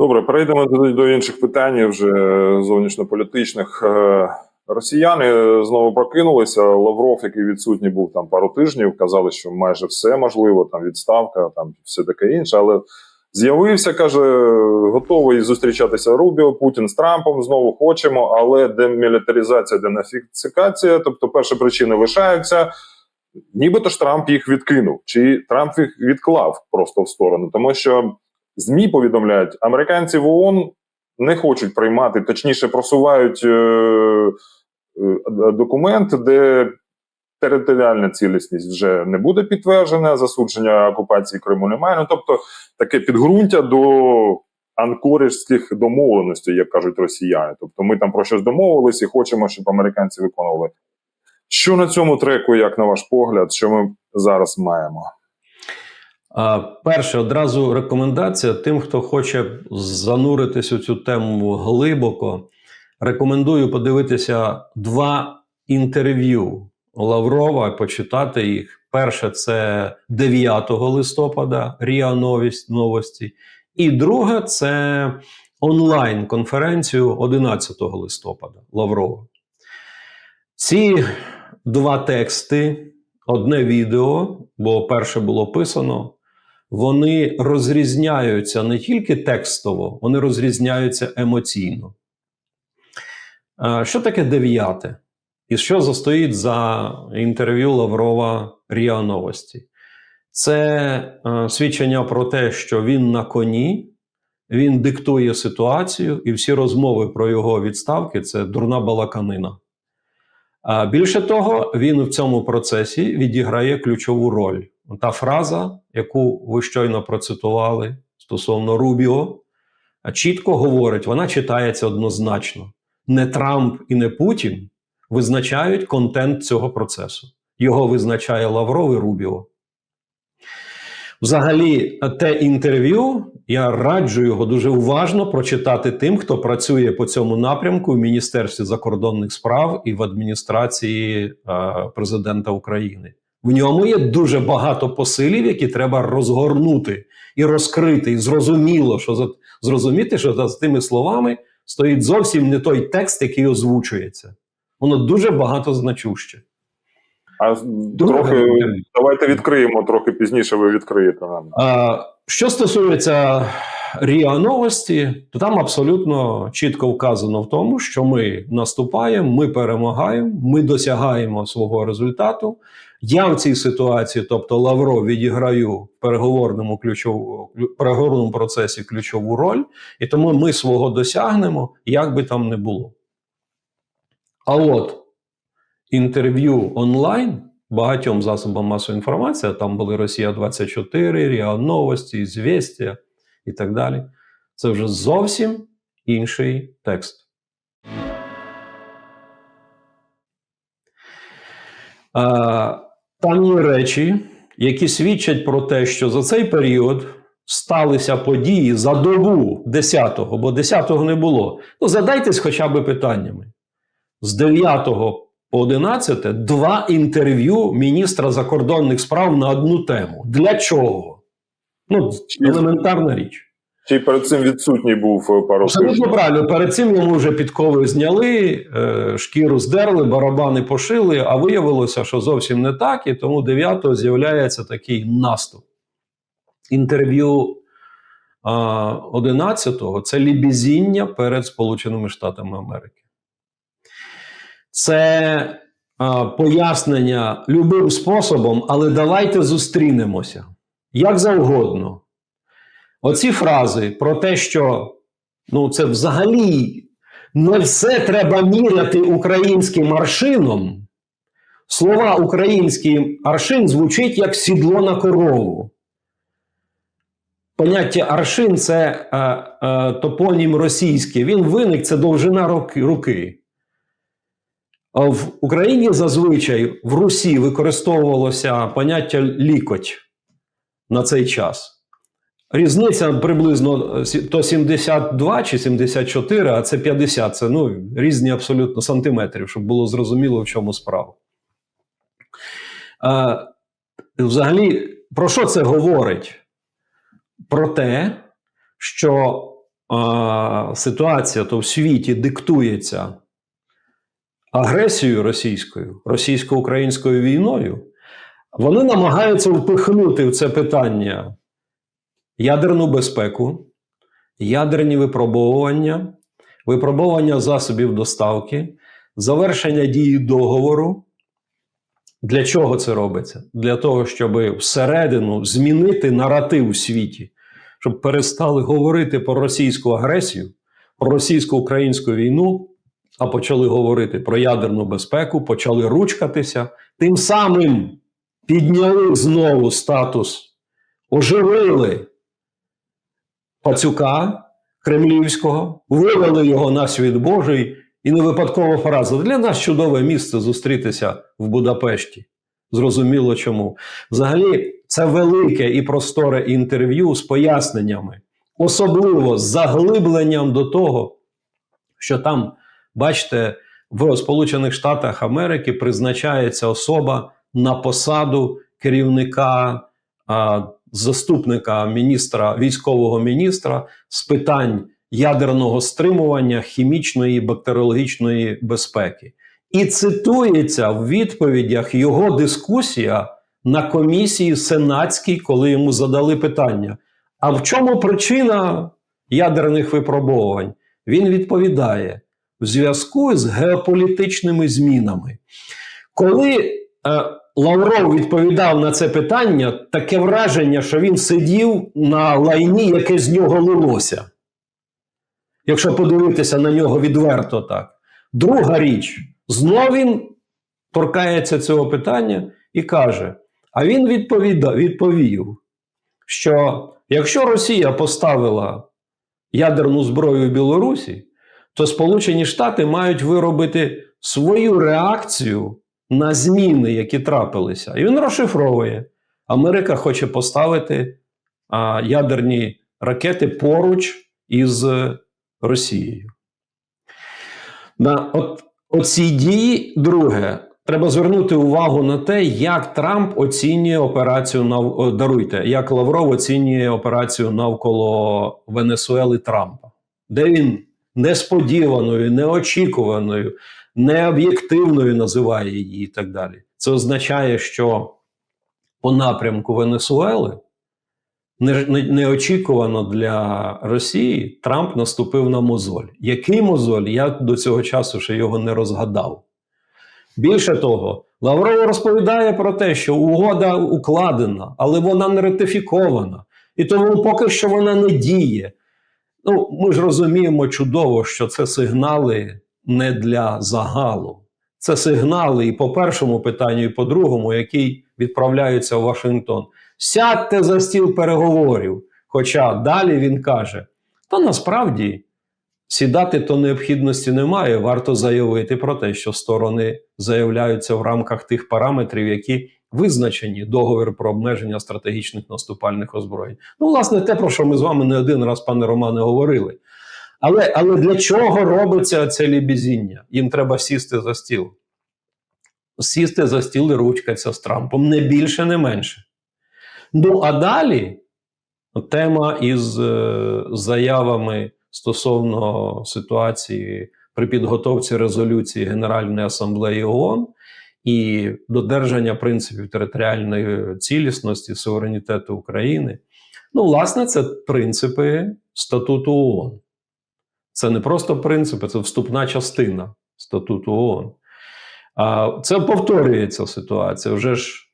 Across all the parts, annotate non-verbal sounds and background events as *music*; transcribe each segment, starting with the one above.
Добре, перейдемо до, інших питань, вже зовнішньополітичних. Е, Росіяни знову прокинулися. Лавров, який відсутній був там пару тижнів, казали, що майже все можливо, там відставка, там все таке інше. Але з'явився, каже, готовий зустрічатися Рубіо, Путін з Трампом. Знову хочемо, але демілітаризація, денафіксикація, тобто перші причини лишаються. Нібито ж Трамп їх відкинув, чи Трамп їх відклав просто в сторону, тому що ЗМІ повідомляють, американці в ООН не хочуть приймати, точніше, просувають е, е, документ, де територіальна цілісність вже не буде підтверджена, засудження окупації Криму немає. Ну тобто таке підґрунтя до анкорижських домовленостей, як кажуть росіяни. Тобто, ми там про щось домовились і хочемо, щоб американці виконували. Що на цьому треку, як на ваш погляд, що ми зараз маємо? Перше, одразу рекомендація тим, хто хоче зануритись у цю тему глибоко. Рекомендую подивитися два інтерв'ю Лаврова, почитати їх. Перше, це 9 листопада Ріа новості, і друге це онлайн-конференцію 11 листопада Лаврова. Ці два тексти, одне відео, бо перше було писано вони розрізняються не тільки текстово, вони розрізняються емоційно. Що таке дев'яте? І що застоїть за інтерв'ю Лаврова Ріа Новості? Це свідчення про те, що він на коні, він диктує ситуацію, і всі розмови про його відставки це дурна балаканина. Більше того, він в цьому процесі відіграє ключову роль. Та фраза, яку ви щойно процитували стосовно Рубіо, чітко говорить, вона читається однозначно. Не Трамп і не Путін визначають контент цього процесу. Його визначає Лавров і Рубіо. Взагалі, те інтерв'ю я раджу його дуже уважно прочитати тим, хто працює по цьому напрямку в Міністерстві закордонних справ і в адміністрації е, президента України. В ньому є дуже багато посилів, які треба розгорнути і розкрити. І зрозуміло, що за зрозуміти, що за тими словами стоїть зовсім не той текст, який озвучується. Воно дуже багато значуще. А трохи давайте відкриємо трохи пізніше. Ви відкриєте нам. А, Що стосується Ріа новості, то там абсолютно чітко вказано в тому, що ми наступаємо, ми перемагаємо, ми досягаємо свого результату. Я в цій ситуації, тобто Лавров, відіграю в переговорному ключову переговорному процесі ключову роль, і тому ми свого досягнемо, як би там не було. А от інтерв'ю онлайн багатьом засобам масової інформації, там були Росія 24, Ріа Новості, Звістя і так далі. Це вже зовсім інший текст. А, Там речі, які свідчать про те, що за цей період сталися події за добу 10-го, бо 10-го не було. Ну, задайтесь хоча б питаннями. З 9 по 11 два інтерв'ю міністра закордонних справ на одну тему. Для чого? Ну, елементарна річ. Чи перед цим відсутній був е, пару Абсолютно правильно. Перед цим йому вже підкови зняли, е, шкіру здерли, барабани пошили, а виявилося, що зовсім не так, і тому 9-го з'являється такий наступ. Інтерв'ю 11-го це лібізіння перед Сполученими Штатами Америки. Це пояснення любим способом, але давайте зустрінемося як завгодно. Оці фрази про те, що ну, це взагалі не все треба міряти українським аршином. Слова український аршин звучить як сідло на корову. Поняття аршин це е, е, топонім російський. Він виник це довжина руки. А в Україні зазвичай в Русі використовувалося поняття лікоть на цей час. Різниця приблизно то 72 чи 74, а це 50. Це ну, різні абсолютно сантиметрів, щоб було зрозуміло, в чому справа. А, Взагалі, про що це говорить? Про те, що а, ситуація то в світі диктується агресією російською, російсько-українською війною, вони намагаються впихнути в це питання ядерну безпеку, ядерні випробовування, випробовування засобів доставки, завершення дії договору. Для чого це робиться? Для того, щоб всередину змінити наратив у світі, щоб перестали говорити про російську агресію, про російсько-українську війну, а почали говорити про ядерну безпеку, почали ручкатися, тим самим підняли знову статус, оживили пацюка кремлівського, вивели його на світ Божий. І не випадкова фраза. Для нас чудове місце зустрітися в Будапешті. Зрозуміло чому. Взагалі, це велике і просторе інтерв'ю з поясненнями, особливо з заглибленням до того, що там, бачите, в Сполучених Штатах Америки призначається особа на посаду керівника, заступника міністра, військового міністра з питань ядерного стримування, хімічної і бактеріологічної безпеки. І цитується в відповідях його дискусія на комісії сенатській, коли йому задали питання: а в чому причина ядерних випробовувань? Він відповідає: в зв'язку з геополітичними змінами. Коли е, Лавров відповідав на це питання, таке враження, що він сидів на лайні, яке з нього лилося якщо подивитися на нього відверто так. Друга річ, знов він торкається цього питання і каже: а він відповіда, відповів, що якщо Росія поставила ядерну зброю в Білорусі, то Сполучені Штати мають виробити свою реакцію на зміни, які трапилися. І він розшифровує: Америка хоче поставити а, ядерні ракети поруч із Росією. На от, оці дії, друге, треба звернути увагу на те, як Трамп оцінює операцію нав... даруйте, як Лавров оцінює операцію навколо Венесуели Трампа, де він несподіваною, неочікуваною, необ'єктивною називає її і так далі. Це означає, що по напрямку Венесуели не- не- неочікувано для Росії Трамп наступив на мозоль. Який мозоль? Я до цього часу ще його не розгадав. Більше того, Лавров розповідає про те, що угода укладена, але вона не ратифікована. І тому поки що вона не діє. Ну, ми ж розуміємо чудово, що це сигнали не для загалу. Це сигнали і по першому питанню, і по другому, які відправляються в Вашингтон. Сядьте за стіл переговорів. Хоча далі він каже: та насправді сідати то необхідності немає. Варто заявити про те, що сторони заявляються в рамках тих параметрів, які визначені договір про обмеження стратегічних наступальних озброєнь. Ну, власне, те, про що ми з вами не один раз, пане Романе, говорили. Але, але для чого робиться це лібізіння? Їм треба сісти за стіл. Сісти за стіл і ручкатися з Трампом не більше, не менше. Ну а далі тема із е, заявами стосовно ситуації при підготовці резолюції Генеральної асамблеї ООН і додержання принципів територіальної цілісності, суверенітету України. Ну, власне, це принципи статуту ООН. Це не просто принципи, це вступна частина статуту ООН. Це повторюється ситуація. Вже ж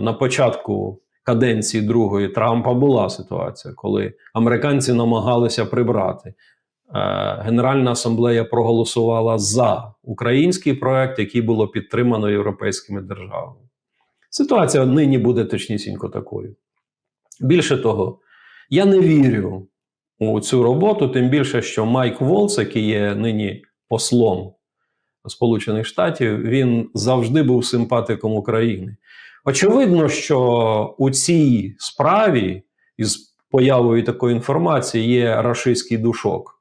на початку каденції другої Трампа була ситуація, коли американці намагалися прибрати. Генеральна асамблея проголосувала за український проект, який було підтримано європейськими державами. Ситуація нині буде точнісінько такою. Більше того, я не вірю у цю роботу, тим більше, що Майк Волц, який є нині послом Сполучених Штатів, він завжди був симпатиком України. Очевидно, що у цій справі із появою такої інформації є рашистський душок.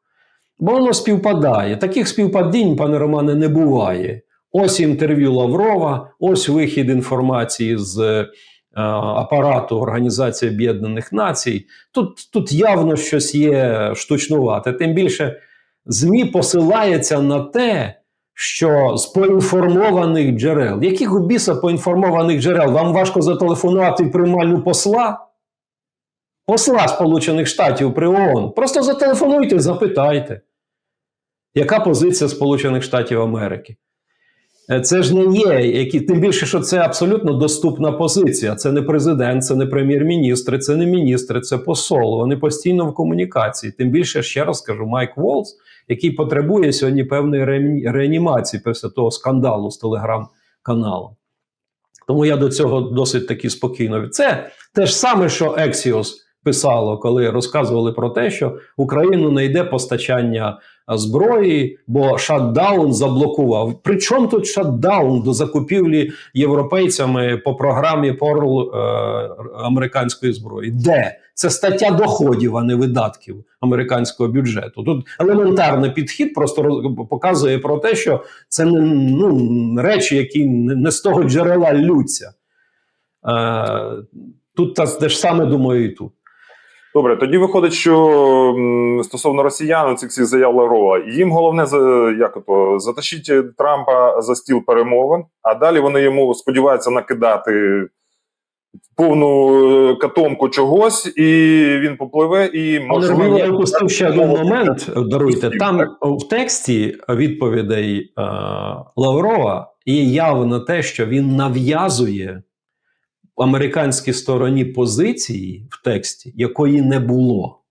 Бо воно співпадає. Таких співпадінь, пане Романе, не буває. Ось інтерв'ю Лаврова, ось вихід інформації з апарату Організації Об'єднаних Націй. Тут, тут явно щось є штучнувате. Тим більше ЗМІ посилається на те, що з поінформованих джерел, яких у біса поінформованих джерел, вам важко зателефонувати в приймальну посла? Посла Сполучених Штатів при ООН. Просто зателефонуйте, запитайте, яка позиція Сполучених Штатів Америки. Е, Це ж не є, які, тим більше, що це абсолютно доступна позиція. Це не президент, це не прем'єр-міністр, це не міністр, це посол. Вони постійно в комунікації. Тим більше, ще раз кажу, Майк Волц, який потребує сьогодні певної реанімації після того скандалу з телеграм-каналом. Тому я до цього досить таки спокійно. Це те ж саме, що Ексіос писало, коли розказували про те, що Україну не йде постачання зброї, бо шатдаун заблокував. Причому тут шатдаун до закупівлі європейцями по програмі Порл е, американської зброї? Де? Це стаття доходів, а не видатків американського бюджету. Тут елементарний підхід просто показує про те, що це не ну, речі, які не, з того джерела лються. Е, тут те ж саме думаю і тут. Добре, тоді виходить, що стосовно росіян, цих всіх заяв Лаврова, їм головне як ото затащить Трампа за стіл перемовин, а далі вони йому сподіваються накидати повну е, катомку чогось, і він попливе, і можливо. Я опустив ще один момент. Даруйте. Там в тексті відповідей е, Лаврова є явно те, що він нав'язує американській стороні позиції в тексті, якої не було.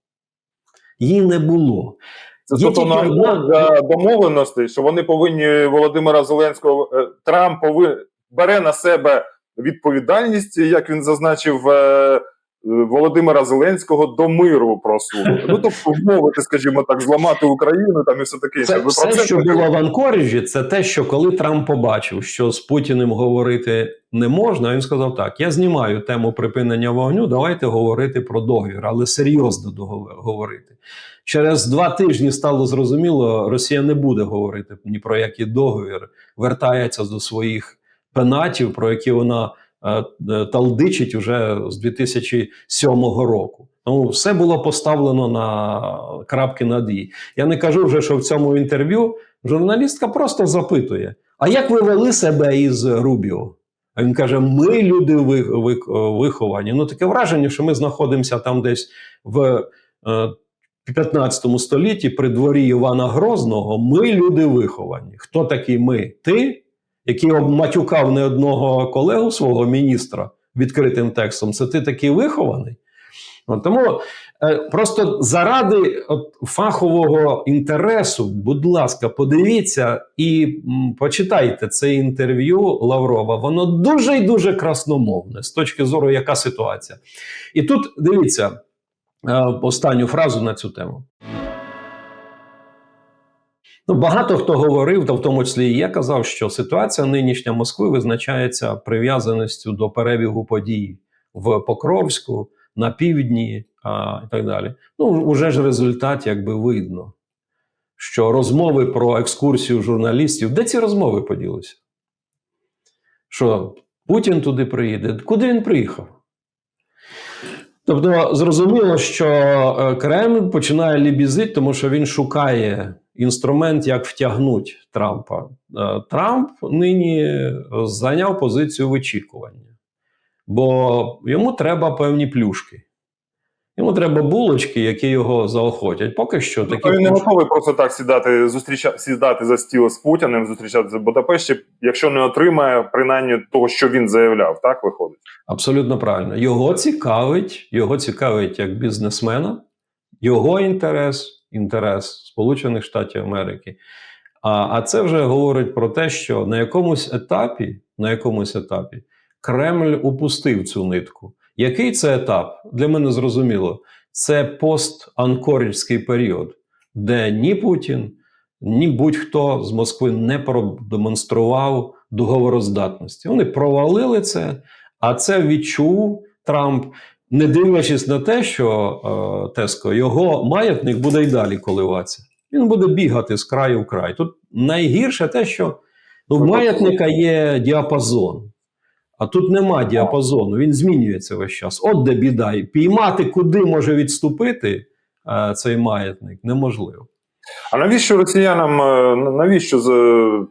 Її не було. Це тобто на одна- домовленостей, що вони повинні Володимира Зеленського е, Трамп пови, бере на себе відповідальність, як він зазначив. Володимира Зеленського до миру просунути. Ну тобто вмовити, скажімо так, зламати Україну там і все таке. Це Ви все, про це що було в Анкоріжі, це те, що коли Трамп побачив, що з Путіним говорити не можна, він сказав: так: я знімаю тему припинення вогню, давайте говорити про договір, але серйозно говорити. Через два тижні стало зрозуміло, Росія не буде говорити ні про який договір, вертається до своїх пенатів, про які вона талдичить уже з 2007 року. Тому все було поставлено на крапки над «і». Я не кажу вже, що в цьому інтерв'ю журналістка просто запитує: а як ви вели себе із Рубіо? А він каже: Ми люди ви- ви- виховані. Ну таке враження, що ми знаходимося там десь в е, 15 столітті при дворі Івана Грозного. Ми люди виховані. Хто такий ми? Ти, який обматюкав не одного колегу свого міністра відкритим текстом, це ти такий вихований? Тому е, просто заради фахового інтересу, будь ласка, подивіться і почитайте це інтерв'ю Лаврова. Воно дуже і дуже красномовне з точки зору, яка ситуація. І тут дивіться е, останню фразу на цю тему. Ну, багато хто говорив, та в тому числі і я казав, що ситуація нинішня Москви визначається прив'язаністю до перебігу подій в Покровську, на півдні а, і так далі. Ну, уже ж результат якби видно, що розмови про екскурсію журналістів, де ці розмови поділися? Що Путін туди приїде? Куди він приїхав? Тобто зрозуміло, що е, Кремль починає лібізити, тому що він шукає інструмент, як втягнути Трампа. Е, Трамп нині зайняв позицію вичікування, бо йому треба певні плюшки. Йому треба булочки, які його заохотять. Поки що такі Тобто він не готовий просто так сідати, зустріча, сідати за стіл з Путіним, зустрічатися в Будапешті, якщо не отримає принаймні того, що він заявляв, так виходить. Абсолютно правильно. Його цікавить, його цікавить як бізнесмена, його інтерес, інтерес Сполучених Штатів Америки. А, а це вже говорить про те, що на якомусь етапі, на якомусь етапі Кремль упустив цю нитку. Який це етап? Для мене зрозуміло. Це постанкорівський період, де ні Путін, ні будь-хто з Москви не продемонстрував договороздатності. Вони провалили це, а це відчув Трамп, не дивлячись на те, що е, Теско його маятник буде й далі коливатися. Він буде бігати з краю в край. Тут найгірше те, що ну, в маятника є діапазон. А тут нема діапазону, він змінюється весь час. От де біда. І Піймати, куди може відступити е, цей маятник, неможливо. А навіщо росіянам, е, навіщо з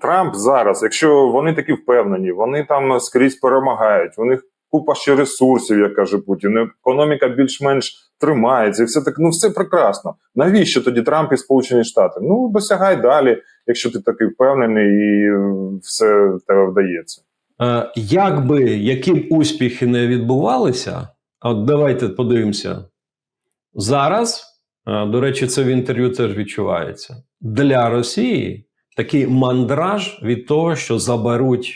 Трамп зараз, якщо вони такі впевнені, вони там скрізь перемагають, у них купа ще ресурсів, як каже Путін, економіка більш-менш тримається, і все так, ну все прекрасно. Навіщо тоді Трамп і Сполучені Штати? Ну досягай далі, якщо ти такий впевнений, і е, все в тебе вдається. Е, Як би які б успіхи не відбувалися, от давайте подивимося. Зараз, е, до речі, це в інтерв'ю теж відчувається. Для Росії такий мандраж від того, що заберуть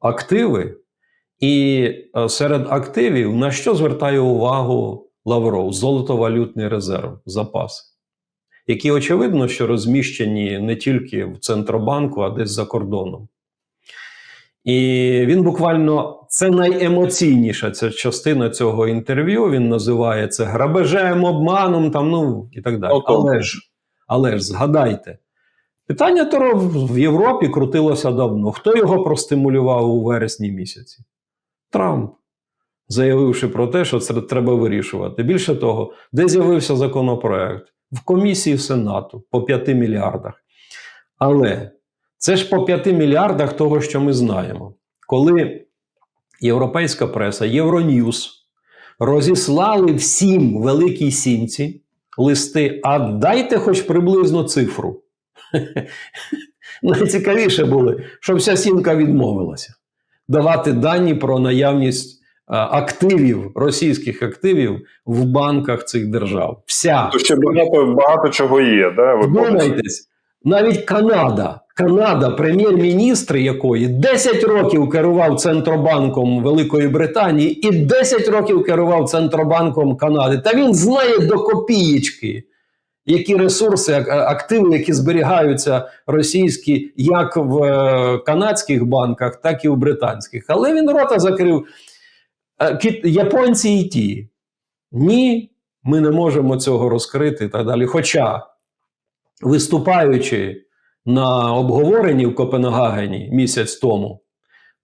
активи, і е, серед активів на що звертає увагу Лавров? Золотовалютний резерв, запаси, які очевидно, що розміщені не тільки в Центробанку, а десь за кордоном. І він буквально це найемоційніша ця частина цього інтерв'ю. Він називає це грабежем, обманом, там, ну і так далі. Ну, але ж, але ж згадайте, питання Таро в Європі крутилося давно. Хто його простимулював у вересні місяці? Трамп. Заявивши про те, що це треба вирішувати. Більше того, де з'явився законопроект? В комісії Сенату по 5 мільярдах. Але це ж по 5 мільярдах того, що ми знаємо. Коли європейська преса, Євроньюз розіслали всім великій сімці листи, а дайте хоч приблизно цифру. *laughs* Найцікавіше було, що вся сімка відмовилася давати дані про наявність активів, російських активів в банках цих держав. Вся. То ще багато багато чого є, да? Вдумайтесь, навіть Канада, Канада, прем'єр-міністр якої 10 років керував Центробанком Великої Британії і 10 років керував Центробанком Канади. Та він знає до копієчки, які ресурси, активи, які зберігаються російські, як в е, канадських банках, так і в британських. Але він рота закрив. Е, Японці і ті. Ні, ми не можемо цього розкрити і так далі. Хоча виступаючи на обговоренні в Копенгагені місяць тому,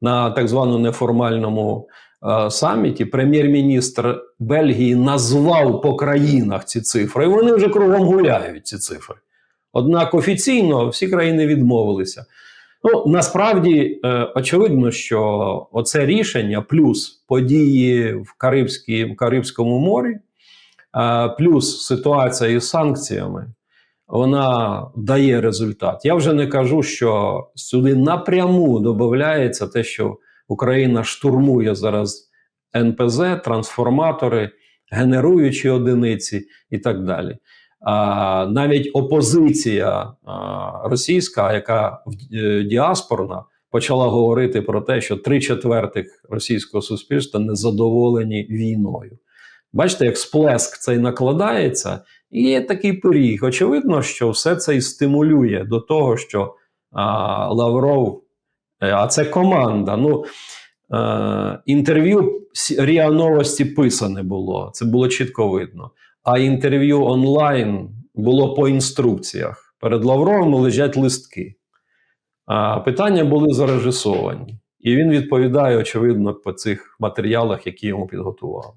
на так званому неформальному е, саміті, прем'єр-міністр Бельгії назвав по країнах ці цифри, і вони вже кругом гуляють ці цифри. Однак офіційно всі країни відмовилися. Ну, насправді, е, очевидно, що оце рішення, плюс події в, Карибській, в Карибському морі, е, плюс ситуація із санкціями, вона дає результат. Я вже не кажу, що сюди напряму додається те, що Україна штурмує зараз НПЗ, трансформатори, генеруючі одиниці і так далі. А, навіть опозиція а, російська, яка е, діаспорна, почала говорити про те, що три четвертих російського суспільства незадоволені війною. Бачите, як сплеск цей накладається, і є такий пиріг. Очевидно, що все це і стимулює до того, що а, Лавров, е, а це команда. Ну, е, інтерв'ю Ріа Новості писане було, це було чітко видно. А інтерв'ю онлайн було по інструкціях. Перед Лавровим лежать листки. А питання були зарежисовані. І він відповідає, очевидно, по цих матеріалах, які йому підготував.